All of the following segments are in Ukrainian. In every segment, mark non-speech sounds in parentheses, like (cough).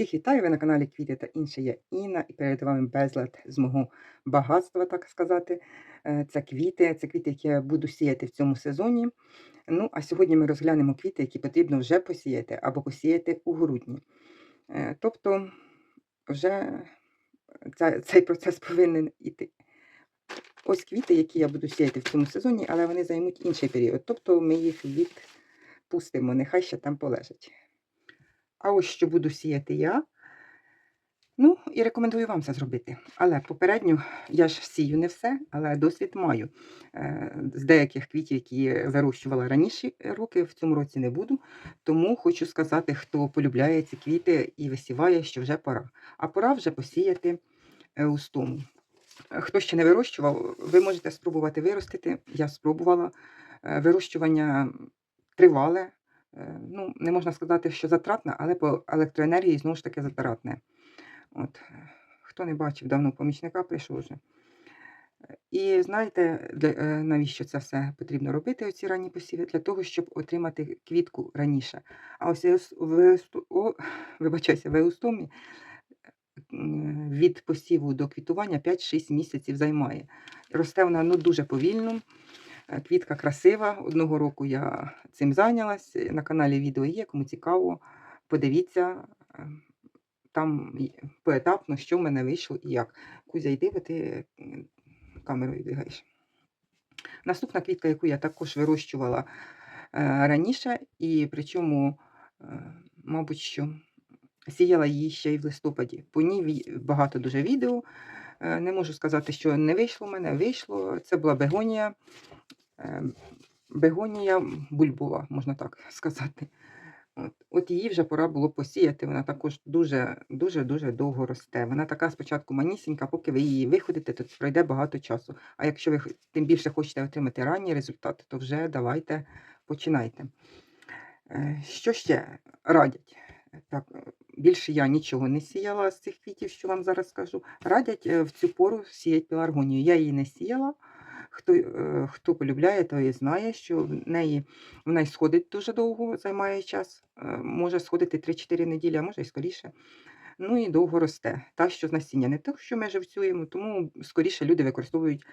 Всіх вітаю, ви на каналі Квіти та інше я Інна, і перед вами безлад з мого багатства, так сказати. Е, Це квіти, це квіти, які я буду сіяти в цьому сезоні. Ну, а сьогодні ми розглянемо квіти, які потрібно вже посіяти або посіяти у грудні. Е, Тобто, вже цей процес повинен іти. Ось квіти, які я буду сіяти в цьому сезоні, але вони займуть інший період. Тобто ми їх відпустимо, нехай ще там полежать. А ось що буду сіяти я. Ну, і рекомендую вам це зробити. Але попередньо я ж сію не все, але досвід маю. Е, З деяких квітів, які вирощувала раніше роки, в цьому році не буду. Тому хочу сказати, хто полюбляє ці квіти і висіває, що вже пора. А пора вже посіяти. Е, Хто ще не вирощував, ви можете спробувати виростити. Я спробувала. Е, Вирощування тривале. Е, Ну, не можна сказати, що затратне, але по електроенергії знову ж таки затратне. От. е, Хто не бачив, давно помічника прийшов вже. І знаєте, для, е, навіщо це все потрібно робити, оці ранні посіви? Для того, щоб отримати квітку раніше. А ось в, о, (laughs) вибачайся, в еустомі від посіву до квітування 5-6 місяців займає. Росте вона ну, дуже повільно. Е, Квітка красива. Одного року я цим зайнялась. На каналі відео є, кому цікаво. Подивіться е, там поетапно, що в мене вийшло і як. Кузя, йди, бо ти камерою бігаєш. Наступна квітка, яку я також вирощувала е, раніше, і причому, мабуть, що сіяла її ще й в листопаді. По ній багато дуже відео. Не можу сказати, що не вийшло в мене. Вийшло. Це була бегонія. Е, Бегонія бульбова, можна так (laughs) сказати. От, от її вже пора було посіяти. Вона також дуже дуже дуже довго росте. Вона така спочатку манісінька, поки ви її виходите, то пройде багато часу. А якщо ви тим більше хочете отримати ранні результати, то вже давайте починайте. Е, Що ще радять? Так, е, більше я нічого не сіяла з цих квітів, що вам зараз скажу. Радять е, в цю пору сіяти пеларгонію. Я її не сіяла. Хто, е, хто полюбляє, той знає, що в неї вона й сходить дуже довго, займає час. е, Може сходити 3-4 неділі, а може й скоріше. Ну і довго росте. Та, що з насіння, не те, що ми живцюємо, тому скоріше люди використовують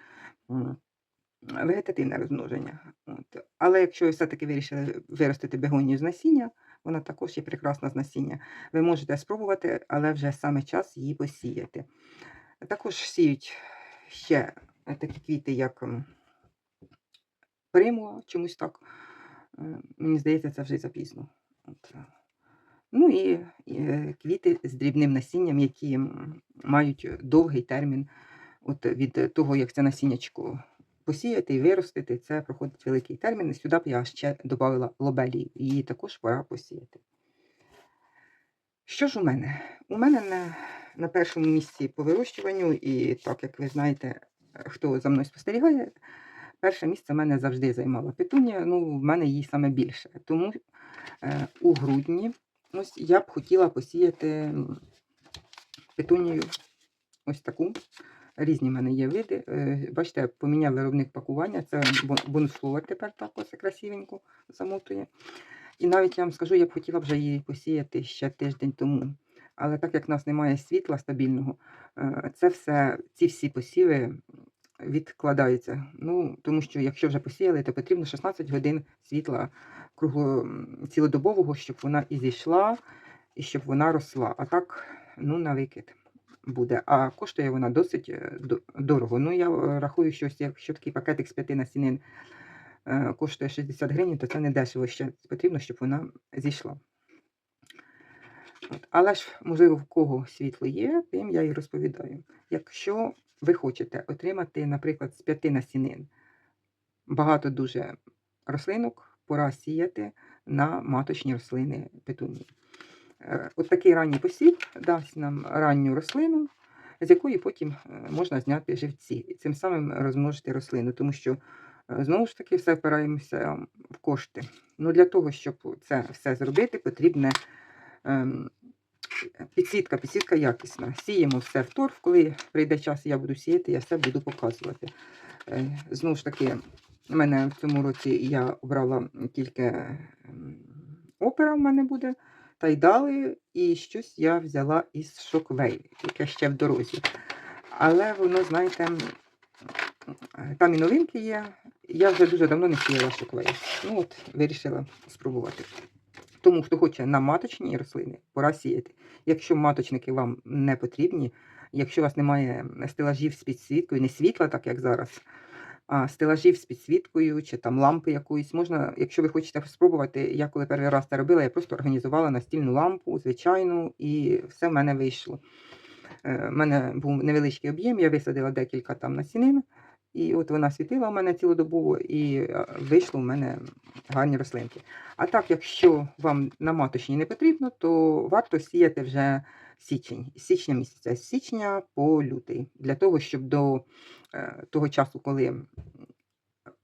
вегетативне розмноження. От. Але якщо ви все-таки вирішили виростити бегонію з насіння, вона також є прекрасна з насіння. Ви можете спробувати, але вже саме час її посіяти. Також сіють ще такі квіти, як м, примула, чомусь так. Е, Мені здається, це вже запізно. От. е. Ну і е, квіти з дрібним насінням, які мають довгий термін. От від того, як це насіннячко посіяти і виростити, це проходить великий термін. І сюди б я ще додала лобелію. Її також пора посіяти. Що ж у мене? У мене на, на першому місці по вирощуванню, і так як ви знаєте, хто за мною спостерігає, перше місце в мене завжди займала петунія, ну, в мене її саме більше. Тому е, у грудні ось я б хотіла посіяти петунію ось таку. Різні в мене є види. Е, Бачите, поміняв виробник пакування. Це бонусфлор тепер так ось красивенько замотує. І навіть я вам скажу, я б хотіла вже її посіяти ще тиждень тому. Але так як в нас немає світла стабільного, е, це все, ці всі посіви відкладаються. Ну, тому що якщо вже посіяли, то потрібно 16 годин світла кругло цілодобового, щоб вона і зійшла, і щоб вона росла. А так, ну, на викид буде. А коштує вона досить е, дорого. Ну, я е, рахую, що якщо такий пакетик з п'яти насінин е, коштує 60 гривень, то це не дешево ще потрібно, щоб вона зійшла. От. Але ж, можливо, в кого світло є, тим я і розповідаю. Якщо ви хочете отримати, наприклад, з п'яти насінин багато дуже рослинок, пора сіяти на маточні рослини петунії. Е, От такий ранній посів дасть нам ранню рослину, з якої потім е, можна зняти живці і цим самим розмножити рослину, тому що е, знову ж таки все впираємося в кошти. Ну, для того, щоб це все зробити, потрібне ем, підсвітка, підсвітка якісна. Сіємо все в торф, коли прийде час, я буду сіяти, я все буду показувати. Е, Знову ж таки, у мене в цьому році я обрала тільки опера в мене буде. та й дали, і щось я взяла із шоквей, яке ще в дорозі. Але воно, знаєте, там і новинки є. Я вже дуже давно не сіяла шоквей. Ну от, вирішила спробувати. Тому, хто хоче на маточні рослини, пора сіяти. Якщо маточники вам не потрібні, якщо у вас немає стелажів з підсвіткою, не світла, так як зараз, а стелажів з підсвіткою чи там лампи якоїсь, можна, якщо ви хочете спробувати, я коли перший раз це робила, я просто організувала настільну лампу, звичайну, і все в мене вийшло. У мене був невеличкий об'єм, я висадила декілька там насінин, і от вона світила у мене цілодобово, і е, вийшло у мене гарні рослинки. А так, якщо вам на маточні не потрібно, то варто сіяти вже січень, січня місяця, з січня по лютий, для того, щоб до е, того часу, коли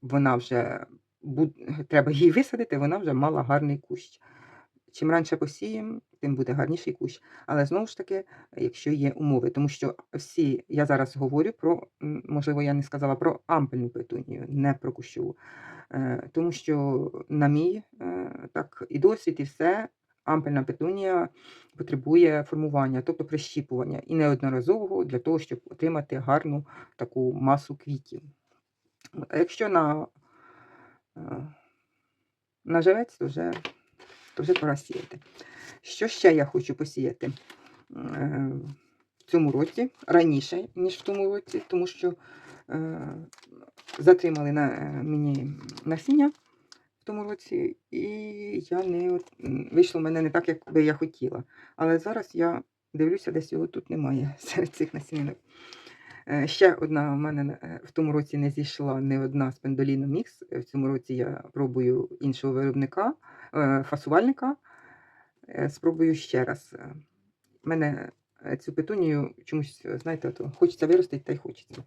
вона вже треба її висадити, вона вже мала гарний кущ. Чим раніше посіємо, тим буде гарніший кущ. Але знову ж таки, якщо є умови, тому що всі, я зараз говорю про, можливо, я не сказала про ампельну петунію, не про кущову. Е, Тому що, на мій е, так, і досвід, і все, ампельна петунія потребує формування, тобто прищіпування, і неодноразового для того, щоб отримати гарну таку масу квітів. Якщо на, е, на живець, то вже, то вже. Що ще я хочу посіяти е, в цьому році, раніше, ніж в тому році, тому що е, затримали на, е, мені насіння в тому році, і я не вийшло в мене не так, як би я хотіла. Але зараз я дивлюся, десь його тут немає (laughs) серед цих насінинок. Е, Ще одна у мене е, в тому році не зійшла не одна спендоліно мікс. Е, В цьому році я пробую іншого виробника, фасувальника. Спробую ще раз. Мене цю петунію чомусь, знаєте, то хочеться виростити, та й хочеться.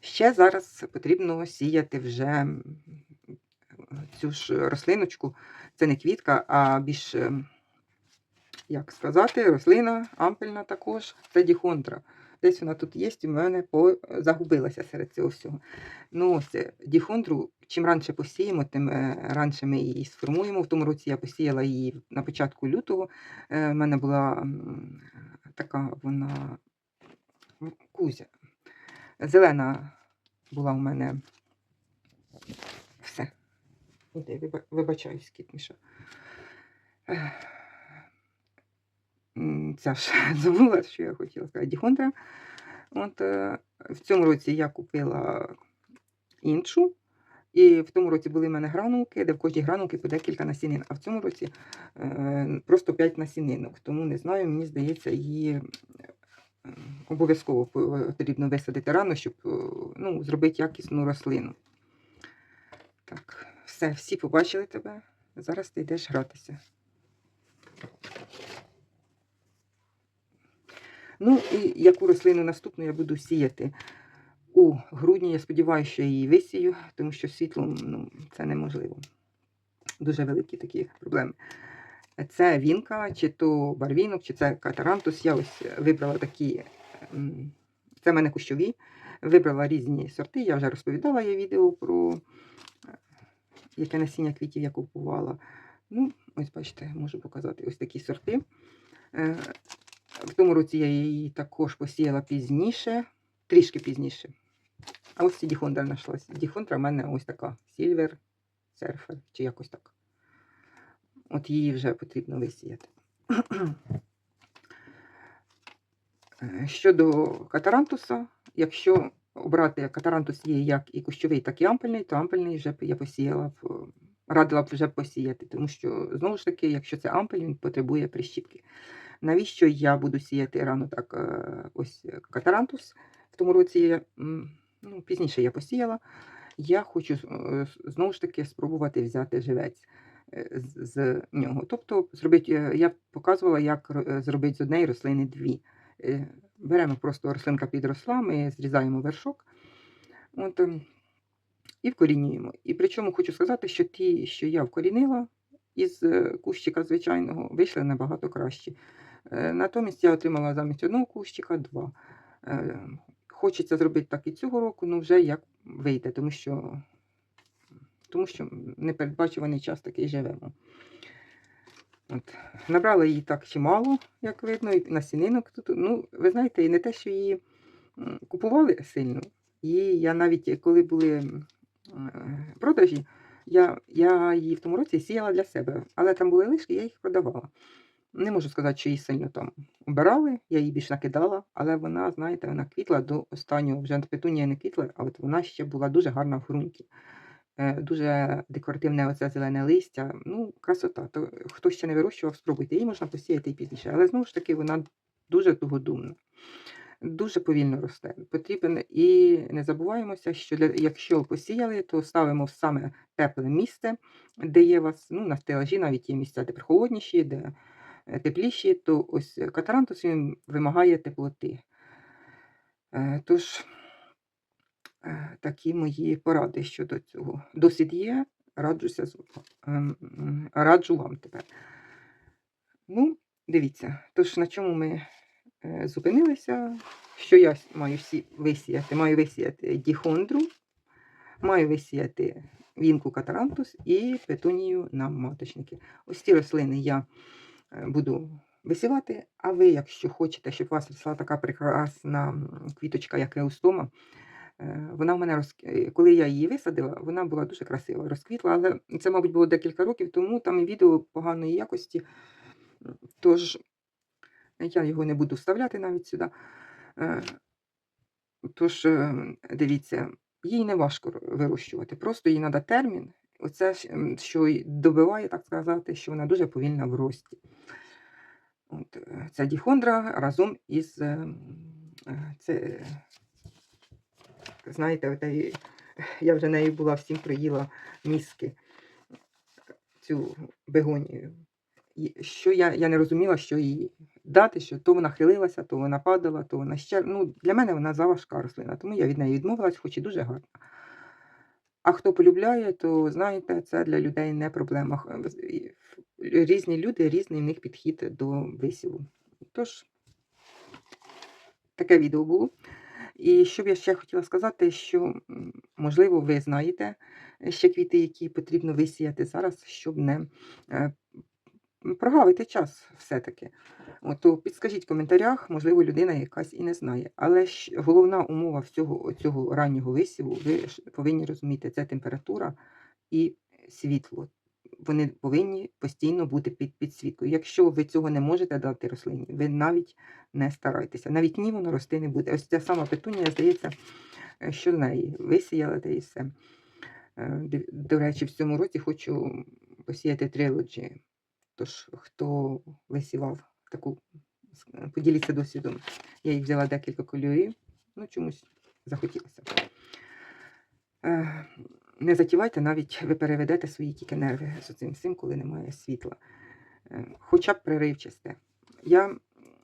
Ще зараз потрібно сіяти вже цю ж рослиночку. Це не квітка, а більш, е, як сказати, рослина ампельна також. Це діхондра. Десь вона тут є, і в мене по... загубилася серед цього всього. Ну, ось е, діхондру, чим раніше посіємо, тим е, раніше ми її сформуємо. В тому році я посіяла її на початку лютого. Е, в мене була така вона кузя. Зелена була у мене все. Іде, виба- вибачаюсь, Ця ж (laughs) забула, що я хотіла сказати. Діхондра. От е, в цьому році я купила іншу. І в тому році були в мене гранулки, де в кожній гранулці по декілька насінин. А в цьому році е, просто 5 насінинок. Тому не знаю, мені здається, її е, обов'язково потрібно висадити рано, щоб е, ну, зробити якісну рослину. Так, все, всі побачили тебе. Зараз ти йдеш гратися. Ну і яку рослину наступну я буду сіяти у грудні. Я сподіваюся, що я її висію, тому що світлом ну, це неможливо. Дуже великі такі проблеми. Це вінка, чи то барвінок, чи це катарантус. Я ось вибрала такі, це в мене кущові. Вибрала різні сорти. Я вже розповідала є відео про е, яке насіння квітів я купувала. Ну, ось бачите, можу показати ось такі сорти. В тому році я її також посіяла пізніше, трішки пізніше. А ось і діхондра знайшлася. Діхондра в мене ось така Silver Surfer, чи якось так. От її вже потрібно висіяти. (clears throat) Щодо катарантуса, якщо обрати катарантус є як і кущовий, так і ампельний, то ампельний вже я посіяла радила б вже посіяти, тому що, знову ж таки, якщо це ампель, він потребує прищіпки. Навіщо я буду сіяти рано так е, ось е, катарантус? В тому році ну, пізніше я посіяла. Я хочу е, знову ж таки спробувати взяти живець з, з нього. Тобто, зробити, я показувала, як зробити з однієї рослини дві. Беремо просто рослинка підросла, ми зрізаємо вершок от, ем, і вкорінюємо. І причому хочу сказати, що ті, що я вкорінила із кущика звичайного, вийшли набагато краще. Е, Натомість я отримала замість одного кущика два. Е, Хочеться зробити так і цього року, ну вже як вийде, тому що, тому що непередбачуваний час такий живемо. От. Набрала її так чимало, як видно, і насінинок тут. Ну, ви знаєте, і не те, що її купували сильно. І я навіть коли були е, продажі, я, я її в тому році сіяла для себе, але там були лишки, я їх продавала. Не можу сказати, що її сильно там обирали, я її більш накидала, але вона, знаєте, вона квітла до останнього, вже петунія не квітла, а от вона ще була дуже гарна в ґрунті. Е, Дуже декоративне оце зелене листя. Ну, красота. То хто ще не вирощував, спробуйте. Її можна посіяти і пізніше. Але знову ж таки, вона дуже тугодумна, дуже повільно росте. Потрібен і не забуваємося, що для, якщо посіяли, то ставимо в саме тепле місце, де є вас, ну, на стелажі навіть є місця, де прохолодніші, де е, тепліші, то ось катарантус він вимагає теплоти. Е, Тож, е, такі мої поради щодо цього. Досвід є, раджуся, ем, раджу вам тепер. Ну, дивіться, тож на чому ми е, зупинилися, що я маю всі висіяти? Маю висіяти діхондру, маю висіяти вінку катарантус і петунію на маточники. Ось ці рослини я е, буду висівати, а ви, якщо хочете, щоб у вас росла така прекрасна квіточка, як еустома, е, вона в мене роз... е, коли я її висадила, вона була дуже красива, розквітла, але це, мабуть, було декілька років тому, там відео поганої якості. Тож я його не буду вставляти навіть сюди. Е, Тож, е, дивіться, їй не важко вирощувати, просто їй треба термін. Оце, що добиває, так сказати, що вона дуже повільна в рості. От, е, ця діхондра разом із е, е, це, знаєте, отеї, (laughs) я вже нею була всім приїла мізки, цю бегонію. Що я, я не розуміла, що їй дати, що то вона хилилася, то вона падала, то вона ще. Ну, для мене вона заважка рослина, тому я від неї відмовилась, хоч і дуже гарна. А хто полюбляє, то знаєте, це для людей не проблема. Різні люди, різний в них підхід до висіву. Тож, таке відео було. І що б я ще хотіла сказати, що, можливо, ви знаєте е, ще квіти, які потрібно висіяти зараз, щоб не е, прогавити час все-таки. То підскажіть в коментарях, можливо, людина якась і не знає. Але ж головна умова всього цього раннього висіву, ви повинні розуміти, це температура і світло. Вони повинні постійно бути під підсвіткою. Якщо ви цього не можете дати рослині, ви навіть не старайтеся. Навіть ні, воно рости не буде. Ось ця сама петунія, здається, що з неї висіяла та і все. Е, До речі, в цьому році хочу посіяти трилоджі. Тож, хто висівав таку, с- поділіться досвідом. Я їх взяла декілька кольорів, ну чомусь захотілося. Е, Не затівайте, навіть ви переведете свої тільки нерви з цим всім, коли немає світла. Е, Хоча б преривчасте. Я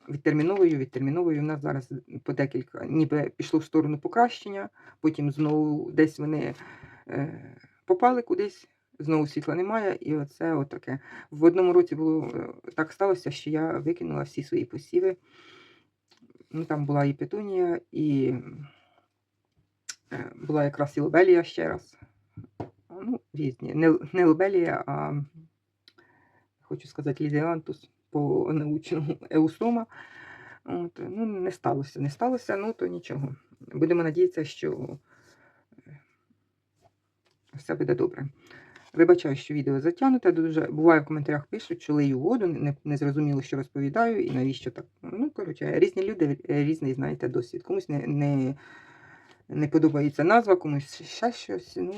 відтерміновую, відтерміновую. У нас зараз по декілька, ніби пішло в сторону покращення, потім знову десь вони е, попали кудись, знову світла немає, і оце отаке. В одному році було е, так сталося, що я викинула всі свої посіви. Ну, там була і петунія, і е, була якраз і лобелія ще раз. Ну, різні. Не, не лобелія, а хочу сказати, лізіантус по научному (laughs) еустома. От, ну, не сталося, не сталося, ну то нічого. Будемо надіятися, що е, все буде добре. Вибачаю, що відео затягнуте. Дуже буває в коментарях пишуть, що лию воду, не, не зрозуміло, що розповідаю і навіщо так. Ну, коротше, різні люди, е, різний, знаєте, досвід. Комусь не, не, не подобається назва, комусь ще щось. Ну,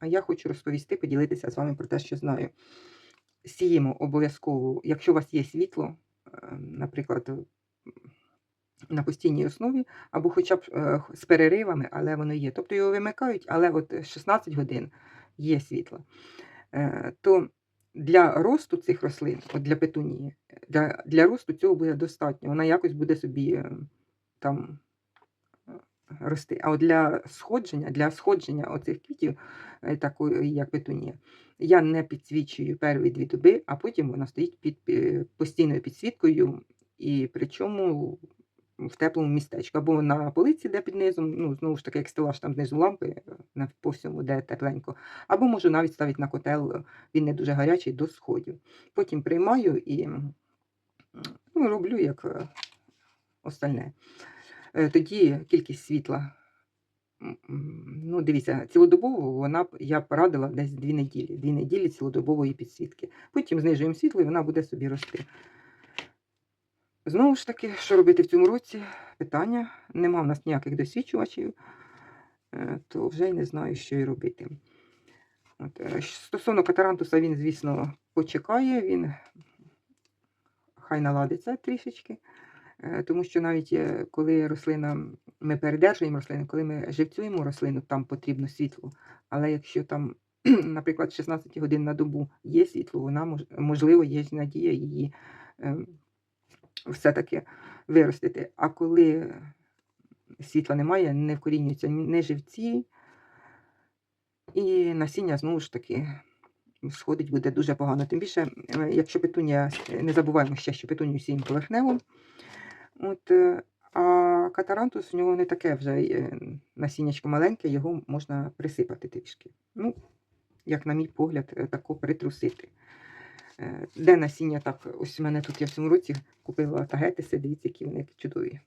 а я хочу розповісти, поділитися з вами про те, що знаю. Сіємо обов'язково, якщо у вас є світло, е, наприклад, на постійній основі, або хоча б е, з переривами, але воно є. Тобто його вимикають, але от 16 годин є світло. Е, То для росту цих рослин, от для петунії, для, для росту цього буде достатньо. Вона якось буде собі е, там е, рости. А от для сходження, для сходження оцих квітів, такої як петунія, я не підсвічую перші дві доби, а потім вона стоїть під постійною підсвіткою, і причому в теплому містечку. Або на полиці, де під низом, ну, знову ж таки, як стелаж там знизу лампи, е, по всьому, де тепленько. Або можу навіть ставити на котел, він не дуже гарячий, до сходів. Потім приймаю і ну, роблю як е, остальне. Е, Тоді кількість світла. Ну, дивіться, цілодобово вона я б радила десь дві неділі. Дві неділі цілодобової підсвітки. Потім знижуємо світло і вона буде собі рости. Знову ж таки, що робити в цьому році? Питання. Нема в нас ніяких досвідчувачів, е, то вже й не знаю, що й робити. От, е, стосовно катарантуса, він, звісно, почекає, він хай наладиться трішечки. Е, Тому що навіть коли рослина, ми передержуємо рослину, коли ми живцюємо рослину, там потрібно світло. Але якщо там, (clears throat) наприклад, 16 годин на добу є світло, вона можливо є надія її е, все-таки виростити. А коли світла немає, не вкорінюються ні живці, і насіння знову ж таки сходить буде дуже погано. Тим більше, е, якщо петунія, не забуваємо ще, що петунію сіємо поверхнево. От, е, а катарантус в нього не таке вже е, насіннячко маленьке, його можна присипати трішки. Ну, як на мій погляд, тако притрусити. Е, Де насіння так, ось у мене тут я в цьому році купила тагетиси, дивіться, які вони чудові.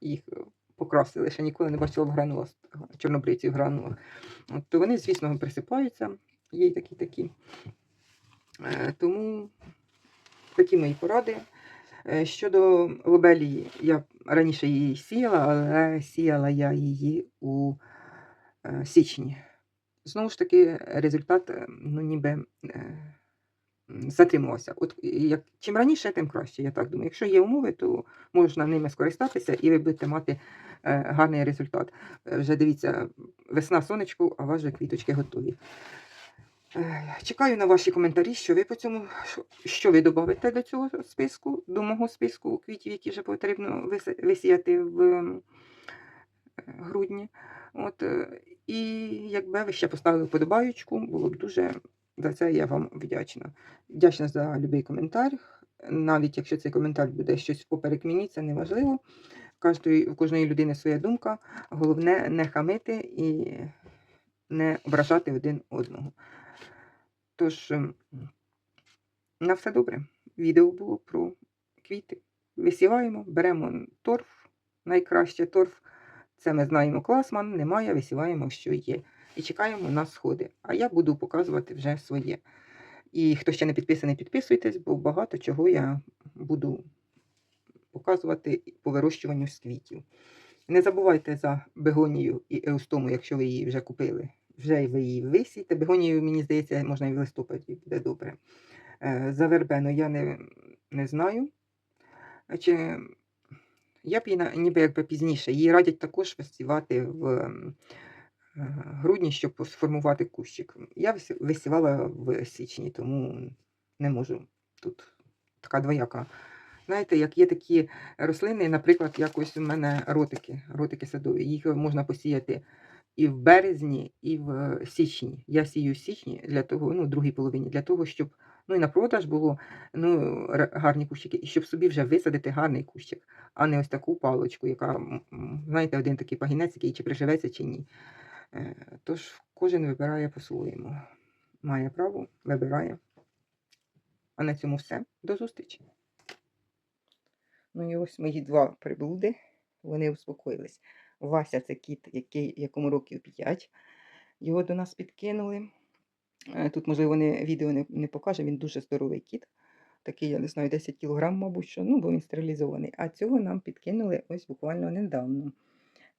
Їх е, покрасили, ще ніколи не бачила в гранулах, чорнобриці в гранулах. То вони, звісно, присипаються, є й такі такі. Е, Тому такі мої поради. Щодо лобелії, я раніше її сіяла, але сіяла я її у січні. Знову ж таки, результат, ну, ніби затримувався. От як, чим раніше, тим краще, я так думаю. Якщо є умови, то можна ними скористатися і ви будете мати е, гарний результат. Е, Вже дивіться, весна сонечко, а вже квіточки готові. Е, Чекаю на ваші коментарі, що ви по цьому, що- ви додавите до цього списку, до мого списку квітів, які вже потрібно висіяти в е, грудні. От, і якби ви ще поставили вподобаючку, було б дуже за це я вам вдячна. Вдячна за будь-який коментар. Навіть якщо цей коментар буде щось поперек мені, це не важливо. У кожної людини своя думка. Головне не хамити і не ображати один одного. Тож, ем, на все добре. Відео було про квіти. Висіваємо, беремо торф, найкраще торф. Це ми знаємо класман, немає, висіваємо, що є. І чекаємо на сходи. А я буду показувати вже своє. І хто ще не підписаний, підписуйтесь, бо багато чого я буду показувати по вирощуванню з квітів. Не забувайте за бегонію і еустому, якщо ви її вже купили. Вже ви її висійте. Бегонію, мені здається, можна і в листопаді буде добре. Е, За вербену я не, не знаю. Чи я б її ніби якби пізніше. Її радять також висівати в грудні, щоб сформувати кущик. Я висівала в січні, тому не можу. Тут така двояка. Знаєте, як є такі рослини, наприклад, як ось у мене ротики, ротики садові. Їх можна посіяти і в березні, і в січні. Я сію в січні для того, ну, другій половині, для того, щоб ну, і на продаж було ну, гарні кущики, і щоб собі вже висадити гарний кущик, а не ось таку палочку, яка, знаєте, один такий пагінець, який чи приживеться, чи ні. Е, Тож кожен вибирає по-своєму. Має право, вибирає. А на цьому все. До зустрічі. Ну і ось мої два приблуди. Вони успокоїлись. Вася це кіт, який, якому років 5. Його до нас підкинули. Е, Тут, можливо, не, відео не, не покаже, він дуже здоровий кіт. Такий, я не знаю, 10 кг, мабуть, що, ну, бо він стерилізований. А цього нам підкинули ось буквально недавно.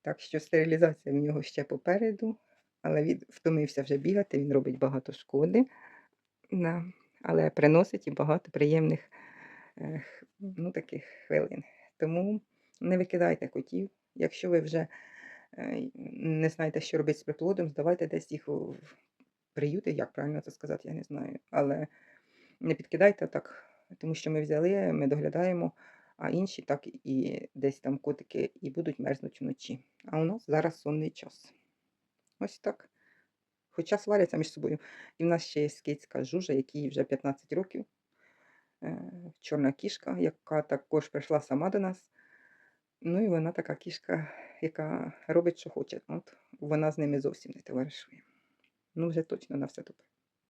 Так що стерилізація в нього ще попереду, але він втомився вже бігати, він робить багато шкоди, але приносить і багато приємних е, ну, таких хвилин. Тому не викидайте котів. Якщо ви вже е, не знаєте, що робити з приплодом, здавайте десь їх в приюти, як правильно це сказати, я не знаю. Але не підкидайте так, тому що ми взяли, ми доглядаємо, а інші так і десь там котики і будуть мерзнути вночі. А у нас зараз сонний час. Ось так. Хоча сваряться між собою. І в нас ще є скітська жужа, якій вже 15 років. Е, Чорна кішка, яка також прийшла сама до нас. Ну і вона така кішка, яка робить, що хоче. От вона з ними зовсім не товаришує. Ну, вже точно на все добре.